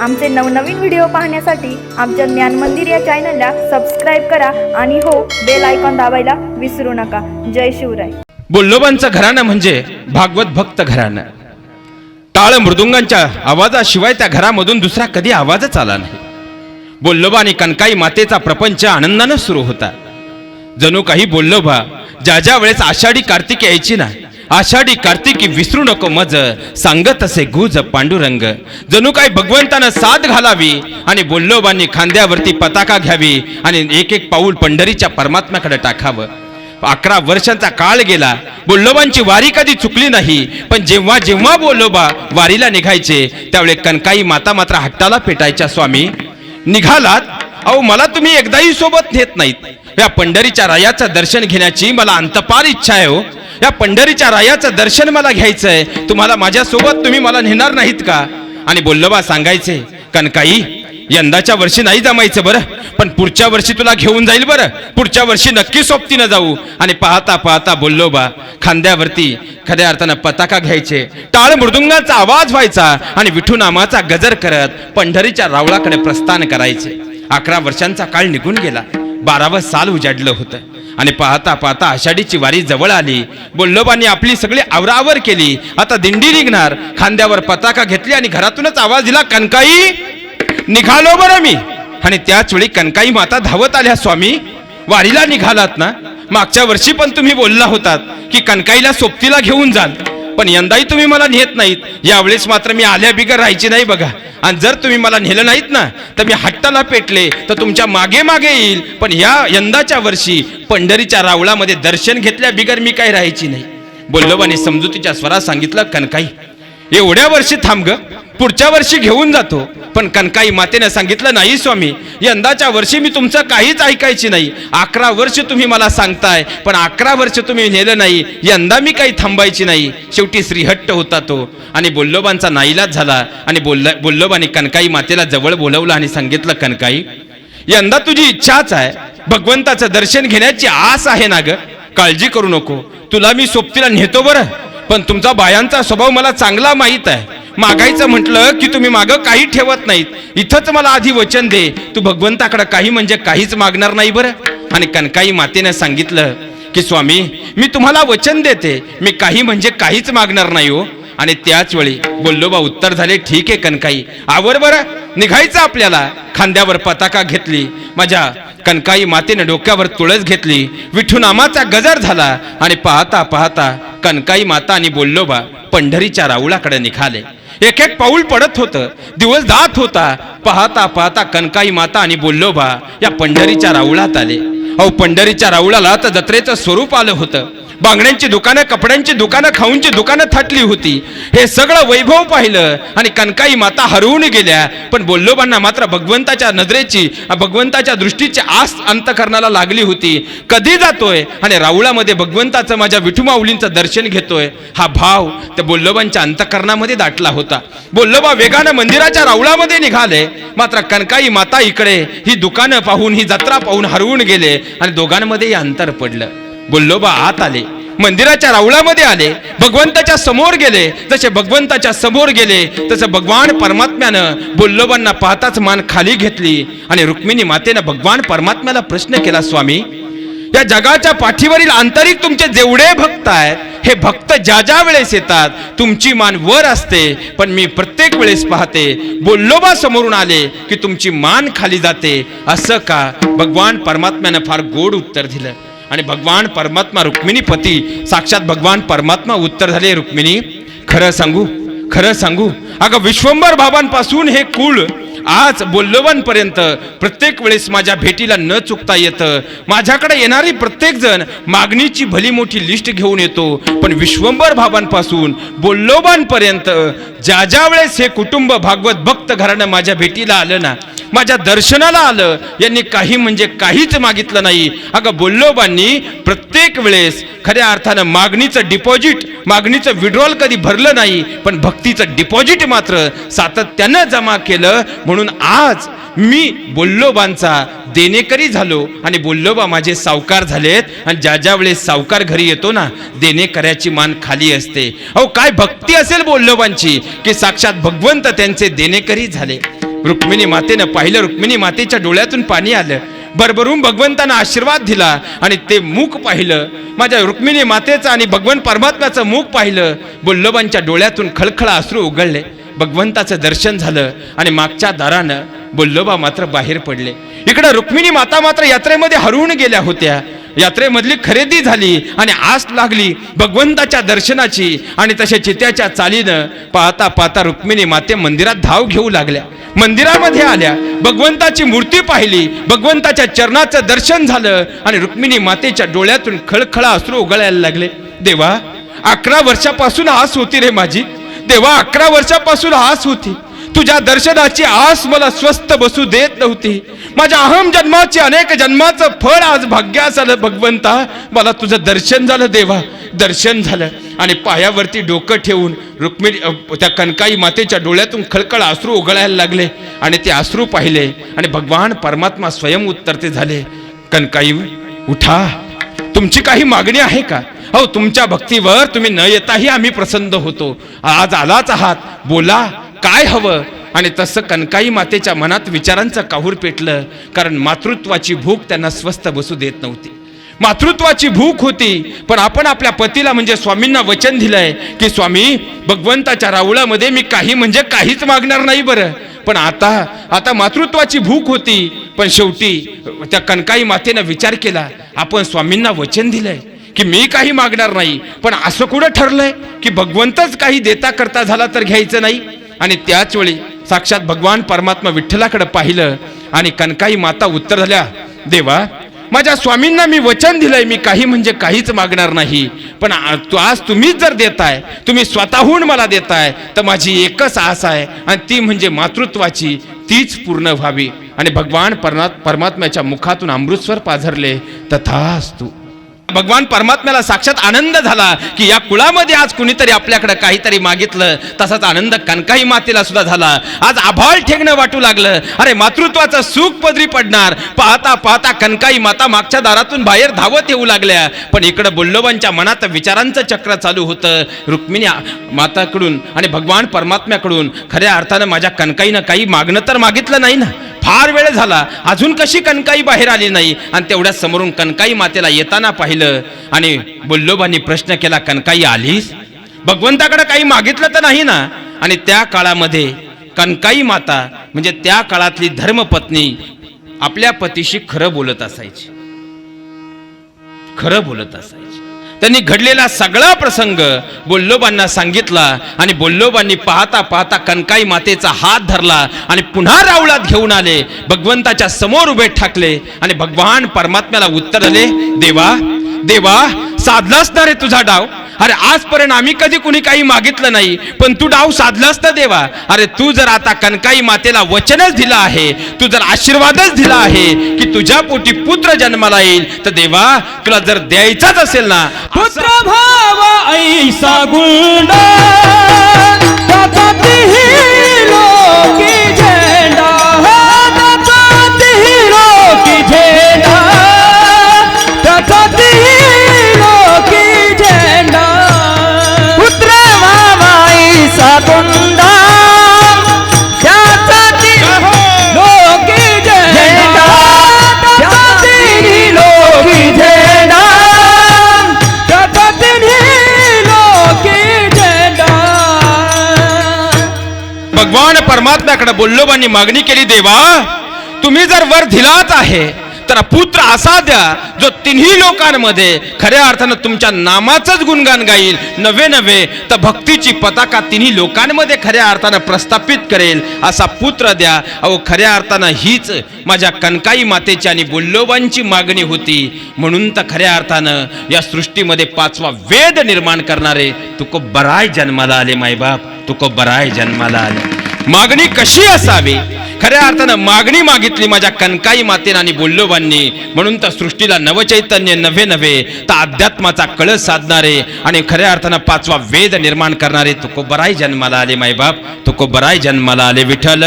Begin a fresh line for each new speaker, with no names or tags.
आमचे नवनवीन व्हिडिओ पाहण्यासाठी आमच्या ज्ञान मंदिर या चॅनलला सबस्क्राईब करा आणि हो बेल आयकॉन दाबायला विसरू नका. जय शिवराय.
बोल्लोबांचं घराणं म्हणजे भागवत भक्त घराणं. टाळ मृदुंगांच्या आवाजाशिवाय त्या घरामधून दुसरा कधी आवाजच आला नाही. बोल्लोबा आणि कनकाई मातेचा प्रपंच आनंदानं सुरू होता. जणू काही बोल्लोबा ज्या ज्या वेळेस आषाढी कार्तिक यायची ना आषाढी कार्तिकी विसरू नको मज सांगत असे गुज पांडुरंग. जणू काय भगवंतानं साथ घालावी आणि बोल्लोबांनी खांद्यावरती पताका घ्यावी आणि एक एक पाऊल पंढरीच्या परमात्म्याकडे टाकावं. अकरा वर्षांचा काळ गेला बोल्लोबांची वारी कधी चुकली नाही पण जेव्हा जेव्हा बोल्लोबा वारीला निघायचे त्यावेळी कनकाई माता मात्र हट्टाला पेटायच्या स्वामी. निघालात अहो मला तुम्ही एकदाही सोबत नेत नाहीत. या पंढरीच्या रायाचं दर्शन घेण्याची मला अंतपार इच्छा आहे हो. या पंढरीच्या रायाचं दर्शन मला घ्यायचंय तुम्हाला माझ्यासोबत तुम्ही मला नेणार नाहीत का? आणि बोल्लोबा सांगायचे कनकाई यंदाच्या वर्षी नाही जमायचं बरं पण पुढच्या वर्षी तुला घेऊन जाईल बरं. पुढच्या वर्षी नक्की सोबतीनं जाऊ. आणि पाहता पाहता बोललो बा खांद्यावरती खऱ्या अर्थानं पताका घ्यायचे. टाळ मृदुंगाचा आवाज व्हायचा आणि विठू नामाचा गजर करत पंढरीच्या रावळाकडे प्रस्थान करायचे. अकरा वर्षांचा काळ निघून गेला. बारावं साल उजाडलं होतं. आणि पाहता पाहता आषाढीची वारी जवळ आली. बोल्लोबांनी आपली सगळी आवरावर केली. आता दिंडी निघणार. खांद्यावर पताका घेतली आणि घरातूनच आवाज दिला कनकाई निघालो बरं मी. आणि त्याच वेळी कनकाई माता धावत आल्या स्वामी वारीला निघालात ना? मागच्या वर्षी पण तुम्ही बोलला होतात की कनकाईला सोबतीला घेऊन जाल. पण यंदाही तुम्ही मला नेत नाहीत. यावेळेस मात्र मी आल्या बिगर राहायची नाही बघा. आणि जर तुम्ही मला नेलं नाहीत ना तर मी हट्टाला पेटले तर तुमच्या मागे मागे येईल. पण या यंदाच्या वर्षी पंढरीच्या रावळामध्ये दर्शन घेतल्या बिगर मी काही राहायची नाही. बोल्लोबाने समजुतीच्या स्वरात सांगितलं कनकाई एवढ्या वर्षी थांब ग. पुढच्या वर्षी घेऊन जातो. पण कनकाई मातेने सांगितलं नाही स्वामी. यंदाच्या वर्षी मी तुमचं काहीच ऐकायची नाही. अकरा वर्ष तुम्ही मला सांगताय पण अकरा वर्ष तुम्ही नेलं नाही. यंदा मी काही थांबायची नाही. शेवटी श्रीहट्ट होता तो. आणि बोल्लोबांचा नाईलाज झाला. आणि बोल्ल बोल्लोबाने कनकाई मातेला जवळ बोलवलं आणि सांगितलं कनकाई यंदा तुझी इच्छाच आहे. भगवंताचं दर्शन घेण्याची आस आहे ना ग. काळजी करू नको. तुला मी सोबतीला नेतो बरं. पण तुमचा बायांचा स्वभाव मला चांगला माहीत आहे. मागायचं म्हटलं की तुम्ही मागं काही ठेवत नाहीत. इथंच मला आधी वचन दे. तू भगवंताकडं काही म्हणजे काहीच मागणार नाही बरं. आणि कनकाई मातेने सांगितलं की स्वामी मी तुम्हाला वचन देते. मी काही म्हणजे काहीच मागणार नाही हो. आणि त्याच वेळी बोल्लोबा उत्तर झाले ठीक आहे कनकाई आवर बरं निघायचं आपल्याला. खांद्यावर पताका घेतली. माझ्या कनकाई मातेने डोक्यावर तुळस घेतली. विठूनामाचा गजर झाला. आणि पाहता पाहता कनकाई माता आणि बोल्लोबा पंढरीच्या राऊळाकडे निघाले. एक एक पाऊल पडत होतं. दिवस जात होता. पाहता पाहता कनकाई माता आणि बोल्लोबा या पंढरीच्या राऊळात आले. अहो पंढरीच्या राऊळाला तर जत्रेचं स्वरूप आलं होतं. बांगड्यांची दुकानं कपड्यांची दुकानं खाऊनची दुकानं थाटली होती. हे सगळं वैभव पाहिलं आणि कनकाई माता हरवून गेल्या. पण बोल्लोबांना मात्र भगवंताच्या नजरेची भगवंताच्या दृष्टीची आस अंतकरणाला लागली होती. कधी जातोय? आणि राऊळामध्ये भगवंताचं माझ्या विठुमाऊलींचं दर्शन घेतोय. हा भाव त्या बोल्लोबांच्या अंतकरणामध्ये दाटला होता. बोल्लोबा वेगानं मंदिराच्या राऊळामध्ये निघाले. मात्र कनकाई माता इकडे ही दुकानं पाहून ही जत्रा पाहून हरवून गेले आणि दोघांमध्ये अंतर पडलं. बोल्लोबा आत आले. मंदिराच्या राऊळामध्ये आले. भगवंताच्या समोर गेले. जसे भगवंताच्या समोर गेले तसं भगवान परमात्म्यानं बोल्लोबांना पाहताच मान खाली घेतली. आणि रुक्मिणी मातेनं भगवान परमात्म्याला प्रश्न केला स्वामी या जगाच्या पाठीवरील आंतरिक तुमचे जेवढे भक्त आहेत हे भक्त ज्या ज्या वेळेस येतात तुमची मान वर असते. पण मी प्रत्येक वेळेस पाहते बोल्लोबा समोरून आले की तुमची मान खाली जाते. असं का? भगवान परमात्म्यानं फार गोड उत्तर दिलं. आणि भगवान परमात्मा रुक्मिणीपती साक्षात भगवान परमात्मा उत्तर झाले रुक्मिणी. खरं सांगू खरं सांगू. अगं विश्वंभर बाबांपासून हे कुळ आज बोल्लोबांपर्यंत प्रत्येक वेळेस माझ्या भेटीला न चुकता येतं. माझ्याकडे येणारी प्रत्येक जण मागणीची भली मोठी लिस्ट घेऊन येतो. पण विश्वंभर भावांपासून बोल्लोबांपर्यंत ज्या ज्या वेळेस हे कुटुंब भागवत भक्त घरानं माझ्या भेटीला आलं ना माझ्या दर्शनाला आलं यांनी काही म्हणजे काहीच मागितलं नाही. अगं बोल्लोबांनी प्रत्येक प्रत्येक वेळेस खऱ्या अर्थानं मागणीचं डिपॉझिट मागणीचं विड्रॉल कधी भरलं नाही पण भक्तीचं डिपॉझिट मात्र सातत्यानं जमा केलं. म्हणून आज मी बोल्लोबांचा देणेकरी झालो आणि बोल्लोबा माझे सावकार झालेत आणि ज्या ज्या वेळेस सावकार घरी येतो ना देणेकऱ्याची मान खाली असते. अहो काय भक्ती असेल बोल्लोबांची की साक्षात भगवंत त्यांचे देणेकरी झाले. रुक्मिणी मातेनं पाहिलं रुक्मिणी मातेच्या डोळ्यातून पाणी आलं. भरभरून भगवंतानं आशीर्वाद दिला आणि ते मुख पाहिलं. माझ्या रुक्मिणी मातेचं आणि भगवंत परमात्म्याचं मुख पाहिलं. बोल्लोबांच्या डोळ्यातून खळखळा अश्रू उघडले भगवंताचं दर्शन झालं आणि मागच्या दारानं बोल्लोबा मात्र बाहेर पडले. इकडं रुक्मिणी माता मात्र यात्रेमध्ये हरवून गेल्या होत्या. यात्रेमधली खरेदी झाली आणि आस लागली भगवंताच्या दर्शनाची आणि तशा चित्याच्या चालीनं पाहता पाहता रुक्मिणी माते मंदिरात धाव घेऊ लागल्या. मंदिरामध्ये आल्या भगवंताची मूर्ती पाहिली भगवंताच्या चरणाचं दर्शन झालं आणि रुक्मिणी मातेच्या डोळ्यातून खळखळा अश्रू उगळायला लागले. देवा अकरा वर्षापासून आस होती रे माझी. देवा अकरा वर्षापासून आस होती. तुझ्या दर्शनाची आस मला स्वस्थ बसू देत नव्हती. माझ्या अहम जन्माची अनेक जन्माचं फळ आज भाग्यास आलं भगवंता मला तुझं दर्शन झालं देवा दर्शन झालं. आणि पायावरती डोकं ठेवून रुक्मिणी त्या कनकाई मातेच्या डोळ्यातून खळखळ अश्रू उघडायला लागले. आणि ते अश्रू पाहिले. आणि भगवान परमात्मा स्वयं उत्तरते झाले. कनकाई उठा. तुमची काही मागणी आहे का? अहो तुमच्या भक्तीवर तुम्ही न येताही आम्ही प्रसन्न होतो. आज आलाच आहात. बोला. काय हवं? आणि तसं कनकाई मातेच्या मनात विचारांचं काहूर पेटलं? कारण मातृत्वाची भूक त्यांना स्वस्थ बसू देत नव्हती. मातृत्वाची भूक होती पण आपण आपल्या पतीला म्हणजे स्वामींना वचन दिलंय की स्वामी भगवंताच्या राऊळामध्ये मी काही म्हणजे काहीच मागणार नाही बरं. पण आता आता मातृत्वाची भूक होती पण शेवटी त्या कनकाई मातेनं विचार केला आपण स्वामींना वचन दिलंय की मी काही मागणार नाही. पण असं कुठं ठरलंय की भगवंतच काही देता करता झाला तर घ्यायचं नाही? आणि त्याच वेळी साक्षात भगवान परमात्मा विठ्ठलाकडे पाहिलं आणि कनकाई माता उत्तर झाल्या देवा माझ्या स्वामींना मी वचन दिलंय मी काही म्हणजे काहीच मागणार नाही पण आज तुम्हीच जर देताय तुम्ही स्वतःहून मला देताय तर माझी एकच आस आहे आणि ती म्हणजे मातृत्वाची तीच पूर्ण व्हावी. आणि भगवान परमात्म्याच्या मुखातून अमृतस्वर पाझरले तथास्तू. भगवान परमात्म्याला साक्षात आनंद झाला की या कुळामध्ये आज कुणीतरी आपल्याकडे काहीतरी मागितलं तसाच आनंद कणकाही मातेला सुद्धा झाला. आज आभाळ ठेकणं वाटू लागलं. अरे मातृत्वाचं सुख पदरी पडणार. पाहता पाहता कणकाई माता मागच्या दारातून बाहेर धावत येऊ लागल्या. पण इकडं बोल्लोबांच्या मनात विचारांचं चक्र चालू होतं. रुक्मिणी माताकडून आणि भगवान परमात्म्याकडून खऱ्या अर्थानं माझ्या कणकाईनं काही मागणं तर मागितलं नाही ना? फार वेळ झाला. अजून कशी कणकाई बाहेर आली नाही? आणि तेवढ्या समोरून कणकाई मातेला येताना पाहिलं. आणि बुल्लोबांनी प्रश्न केला कणकाई आलीस? भगवंताकडे काही मागितलं तर नाही ना? आणि त्या काळामध्ये कणकाई माता म्हणजे त्या काळातली धर्मपत्नी आपल्या पतीशी खरं बोलत असायची. खरं बोलत असायची. त्यांनी घडलेला सगळा प्रसंग बोल्लोबांना सांगितला आणि बोल्लोबांनी पाहता पाहता कनकाई मातेचा हात धरला आणि पुन्हा रावळात घेऊन आले. भगवंताच्या समोर उभे ठाकले आणि भगवान परमात्म्याला उत्तर आले देवा देवा साधलाच ना रे तुझा डाव? अरे आजपर्यंत आम्ही कधी कुणी काही मागितलं नाही पण तू डाव साधलास ना देवा. अरे तू जर आता कनकाई मातेला वचनच दिलं आहे तू जर आशीर्वादच दिला आहे की तुझ्या पोटी पुत्र जन्माला येईल तर देवा तुला जर द्यायचाच असेल ना
पुत्र भाव ऐसा गुंडा
परमात्म्याकडे बोल्लोबांनी मागणी केली देवा तुम्ही जर वर दिलाच आहे तर पुत्र असा द्या जो तिन्ही लोकांमध्ये खऱ्या अर्थानं तुमच्या नामाचंच गुणगान गाईल. नवे नवे तर भक्तीची पताका तिन्ही लोकांमध्ये खऱ्या अर्थानं प्रस्थापित करेल असा पुत्र द्या. अहो खऱ्या अर्थानं हीच माझ्या कनकाई मातेची आणि बोल्लोबांची मागणी होती. म्हणून तर खऱ्या अर्थानं या सृष्टीमध्ये पाचवा वेद निर्माण करणारे तुको बराय जन्माला आले मायबाप. तुको बराय जन्माला आले. मागणी कशी असावी? खऱ्या अर्थानं मागणी मागितली माझ्या कनकाई मातेनं आणि बोल्लोबांनी. म्हणून तर सृष्टीला नवचैतन्य नव्हे नव्हे तर अध्यात्माचा कळस साधणारे आणि खऱ्या अर्थानं पाचवा वेद निर्माण करणारे तुको बराय जन्माला आले मायबाप. तुको बराय जन्माला आले विठ्ठल.